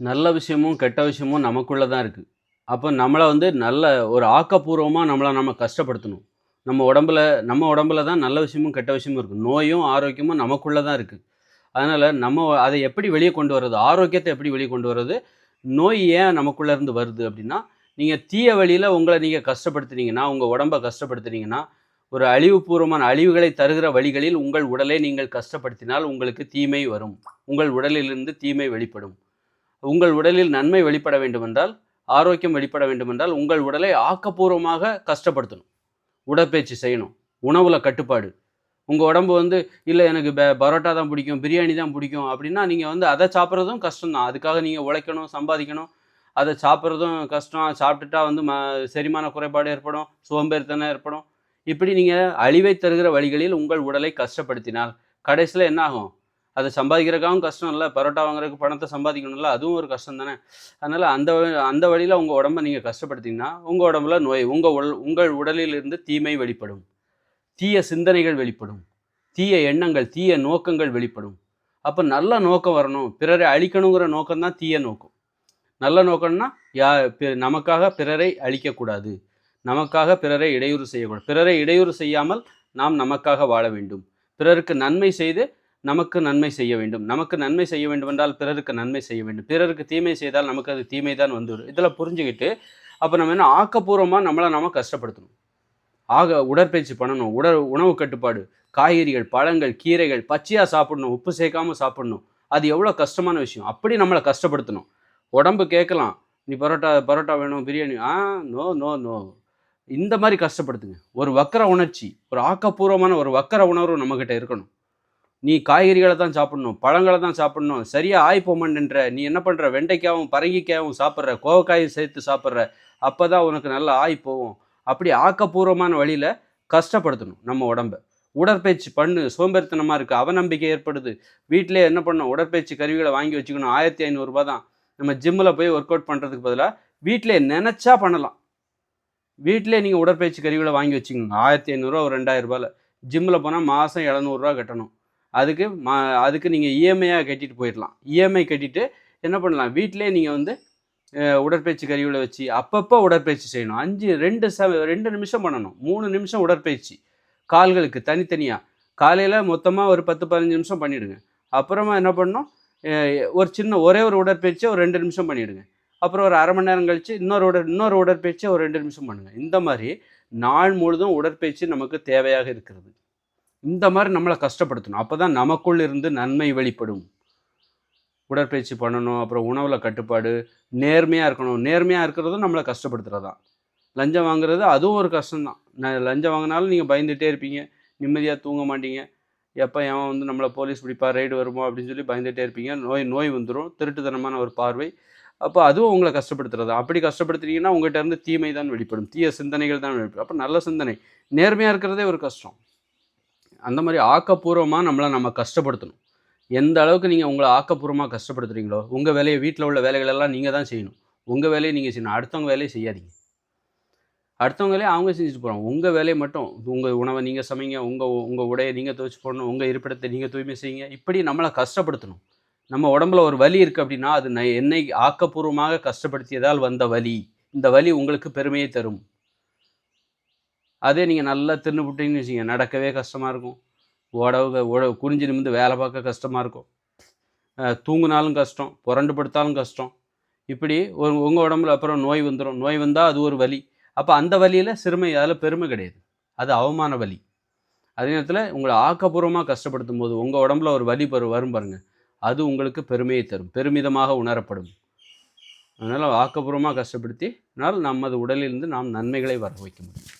நல்ல விஷயமும் கெட்ட விஷயமும் நமக்குள்ளே தான் இருக்குது அப்போ நம்மளை வந்து நல்ல ஒரு ஆக்கப்பூர்வமாக நம்மளை நம்ம கஷ்டப்படுத்தணும். நம்ம உடம்புல நம்ம உடம்புல தான் நல்ல விஷயமும் கெட்ட விஷயமும் இருக்குது நோயும் ஆரோக்கியமும் நமக்குள்ளே தான் இருக்குது அதனால் நம்ம அதை எப்படி வெளியே கொண்டு வர்றது ஆரோக்கியத்தை எப்படி வெளியே கொண்டு வர்றது நோய் ஏன் நமக்குள்ளே இருந்து வருது அப்படின்னா நீங்கள் தீய வழியில் உங்களை நீங்கள் கஷ்டப்படுத்துனீங்கன்னா உங்கள் உடம்பை கஷ்டப்படுத்துனீங்கன்னா ஒரு அழிவுபூர்வமான அழிவுகளை தருகிற வழிகளில் உங்கள் உடலை நீங்கள் கஷ்டப்படுத்தினால் உங்களுக்கு தீமை வரும். உங்கள் உடலிலிருந்து தீமை வெளிப்படும். உங்கள் உடலில் நன்மை வெளிப்பட வேண்டுமென்றால் ஆரோக்கியம் வெளிப்பட வேண்டுமென்றால் உங்கள் உடலை ஆக்கப்பூர்வமாக கஷ்டப்படுத்தணும். உடற்பயிற்சி செய்யணும். உணவில் கட்டுப்பாடு. உங்கள் உடம்பு வந்து இல்லை எனக்கு பரோட்டா தான் பிடிக்கும் பிரியாணி தான் பிடிக்கும். அப்படின்னா நீங்கள் வந்து அதை சாப்பிட்றதும் கஷ்டம்தான். அதுக்காக நீங்கள் உழைக்கணும் சம்பாதிக்கணும். அதை சாப்பிட்றதும் கஷ்டம். சாப்பிட்டுட்டா வந்து ம செரிமான குறைபாடு ஏற்படும் சோம்பேறித்தனம் ஏற்படும். இப்படி நீங்கள் அழிவை தருகிற வழிகளில் உங்கள் உடலை கஷ்டப்படுத்தினால் கடைசியில் என்ன ஆகும்? அதை சம்பாதிக்கிறதுக்காகவும் கஷ்டம் இல்லை பரோட்டா வாங்குறதுக்கு பணத்தை சம்பாதிக்கணும்ல அதுவும் ஒரு கஷ்டம் தானே. அதனால் அந்த வழி- அந்த வழியில் உங்கள் உடம்பை நீங்கள் கஷ்டப்படுத்திங்கன்னா உங்கள் உடம்புல நோய் உங்கள் உடல் உங்கள் உடலிலிருந்து தீமை வெளிப்படும். தீய சிந்தனைகள் வெளிப்படும். தீய எண்ணங்கள் தீய நோக்கங்கள் வெளிப்படும். அப்போ நல்ல நோக்கம் வரணும். பிறரை அழிக்கணுங்கிற நோக்கம் தான் தீய நோக்கம். நல்ல நோக்கம்னா யா நமக்காக பிறரை அழிக்கக்கூடாது. நமக்காக பிறரை இடையூறு செய்யக்கூடாது. பிறரை இடையூறு செய்யாமல் நாம் நமக்காக வாழ வேண்டும். பிறருக்கு நன்மை செய்து நமக்கு நன்மை செய்ய வேண்டும். நமக்கு நன்மை செய்ய வேண்டும் என்றால் பிறருக்கு நன்மை செய்ய வேண்டும். பிறருக்கு தீமை செய்தால் நமக்கு அது தீமை தான் வந்துவிடும் இதெல்லாம் புரிஞ்சுக்கிட்டு அப்போ நம்ம என்ன ஆக்கப்பூர்வமாக நம்மளை நம்ம கஷ்டப்படுத்தணும். ஆக உடற்பயிற்சி பண்ணணும். உடல் உணவு கட்டுப்பாடு காய்கறிகள் பழங்கள் கீரைகள் பச்சையாக சாப்பிடணும். உப்பு சேர்க்காம சாப்பிடணும். அது எவ்வளோ கஷ்டமான விஷயம். அப்படி நம்மளை கஷ்டப்படுத்தணும். உடம்பு கேட்கலாம். நீ பரோட்டா பரோட்டா வேணும் biryani. Ah no no no. இந்த மாதிரி கஷ்டப்படுத்துங்க. ஒரு வக்கர உணர்ச்சி ஒரு ஆக்கப்பூர்வமான ஒரு வக்கர உணர்வு நம்மக்கிட்ட இருக்கணும். நீ காய்கறிகளை தான் சாப்பிடணும் பழங்களை தான் சாப்பிடணும் சரியாக ஆய் நீ என்ன பண்ணுற வெண்டைக்காவும் பரங்கிக்காயும் சாப்பிட்ற கோவக்காயும் சேர்த்து சாப்பிட்ற அப்போ தான் உனக்கு நல்ல ஆய் போகும். அப்படி ஆக்கப்பூர்வமான வழியில் கஷ்டப்படுத்தணும் நம்ம உடம்ப. உடற்பயிற்சி பண்ணு சோம்பேறித்தனமாக இருக்குது அவநம்பிக்கை ஏற்படுது. வீட்டிலே என்ன பண்ணணும்? உடற்பயிற்சி கருவிகளை வாங்கி வச்சுக்கணும். ஆயிரத்தி ஐநூறுரூபா தான். நம்ம ஜிம்மில் போய் ஒர்க் அவுட் பண்ணுறதுக்கு பதிலாக வீட்டிலே நினச்சா பண்ணலாம். வீட்டிலே நீங்கள் உடற்பயிற்சி கருவிகளை வாங்கி வச்சுக்கோங்க ஆயிரத்தி ஐநூறுரூவா ஒரு ரெண்டாயிரம் ரூபாயில். ஜிம்மில் போனால் மாதம் எழுநூறுரூவா கட்டணும். அதுக்கு மா அதுக்கு நீங்கள் இஎம்ஐயாக கட்டிட்டு போயிடலாம். இஎம்ஐ கட்டிட்டு என்ன பண்ணலாம்? வீட்டிலே நீங்கள் வந்து உடற்பயிற்சி கருவியில் வச்சு அப்பப்போ உடற்பயிற்சி செய்யணும். அஞ்சு ரெண்டு ச ரெண்டு நிமிஷம் பண்ணணும். மூணு நிமிஷம் உடற்பயிற்சி. கால்களுக்கு தனித்தனியாக காலையில் மொத்தமாக ஒரு பத்து பதினஞ்சு நிமிஷம் பண்ணிவிடுங்க அப்புறமா என்ன பண்ணணும்? ஒரு சின்ன ஒரே ஒரு உடற்பயிற்சியை ஒரு ரெண்டு நிமிஷம் பண்ணிவிடுங்க அப்புறம் ஒரு அரை மணி நேரம் கழிச்சு இன்னொரு உட இன்னொரு உடற்பயிற்சியை ஒரு ரெண்டு நிமிஷம் பண்ணுங்கள் இந்த மாதிரி நாள் முழுதும் உடற்பயிற்சி நமக்கு தேவையாக இருக்கிறது. இந்த மாதிரி நம்மளை கஷ்டப்படுத்தணும். அப்போ தான் நமக்குள் இருந்து நன்மை வெளிப்படும். உடற்பயிற்சி பண்ணணும் அப்புறம் உணவில் கட்டுப்பாடு நேர்மையாக இருக்கணும். நேர்மையாக இருக்கிறதும் நம்மளை கஷ்டப்படுத்துகிறது தான் லஞ்சம் வாங்குறது அதுவும் ஒரு கஷ்டம்தான். நான் லஞ்சம் வாங்கினாலும் நீங்கள் பயந்துகிட்டே இருப்பீங்க. நிம்மதியாக தூங்க மாட்டீங்க. எப்போ ஏன் வந்து நம்மளை போலீஸ் பிடிப்பா ரைடு வருமோ அப்படின்னு சொல்லி பயந்துகிட்டே இருப்பீங்க. நோய் நோய் வந்துடும் திருட்டுத்தனமான ஒரு பார்வை. அப்போ அதுவும் உங்களை கஷ்டப்படுத்துறது? அப்படி கஷ்டப்படுத்துறீங்கன்னா உங்கள்கிட்ட இருந்து தீமை தான் வெளிப்படும். தீய சிந்தனைகள் தான் வெளிப்படும். அப்போ நல்ல சிந்தனை. நேர்மையாக இருக்கிறதே ஒரு கஷ்டம். அந்த மாதிரி ஆக்கப்பூர்வமாக நம்மளை நம்ம கஷ்டப்படுத்தணும். எந்த அளவுக்கு நீங்கள் உங்களை ஆக்கப்பூர்வமாக கஷ்டப்படுத்துறீங்களோ உங்கள் வேலையை வீட்டில் உள்ள வேலைகளெல்லாம் நீங்கள் தான் செய்யணும். உங்கள் வேலையை நீங்கள் செய்யணும். அடுத்தவங்க வேலையை செய்யாதீங்க. அடுத்தவங்க வேலையை அவங்க செஞ்சுட்டு போகிறாங்க உங்கள் வேலையை மட்டும் உங்கள் உணவை நீங்கள் சமைங்க உங்கள் உங்கள் உடையை நீங்கள் துவைச்சு போடணும் உங்கள் இருப்பிடத்தை நீங்கள் தூய்மை செய்யுங்க. இப்படி நம்மளை கஷ்டப்படுத்தணும். நம்ம உடம்புல ஒரு வலி இருக்குது அப்படின்னா அது ந- என்னை ஆக்கப்பூர்வமாக கஷ்டப்படுத்தியதால் வந்த வலி. இந்த வலி உங்களுக்கு பெருமையை தரும். அதே நீங்கள் நல்லா தின்னு விட்டீங்கன்னு வச்சுங்க நடக்கவே கஷ்டமாக இருக்கும். உடவு உட குனிஞ்சு நிமிந்து வேலை பார்க்க கஷ்டமாக இருக்கும். தூங்கினாலும் கஷ்டம் புரண்டு படுத்தாலும் கஷ்டம். இப்படி ஒரு உங்கள் உடம்புல அப்புறம் நோய் வந்துடும் நோய் வந்தால் அது ஒரு வலி. அப்போ அந்த வலியில் சிறுமை அதில் பெருமை கிடையாது. அது அவமான வலி. அதே நேரத்தில் உங்களை ஆக்கப்பூர்வமாக கஷ்டப்படுத்தும் போது உங்கள் உடம்புல ஒரு வலி பரு வரும் பாருங்கள் அது உங்களுக்கு பெருமையை தரும். பெருமிதமாக உணரப்படும். அதனால் ஆக்கப்பூர்வமாக கஷ்டப்படுத்தி அதனால் நமது உடலிலிருந்து நாம் நன்மைகளை வர வைக்க முடியும்.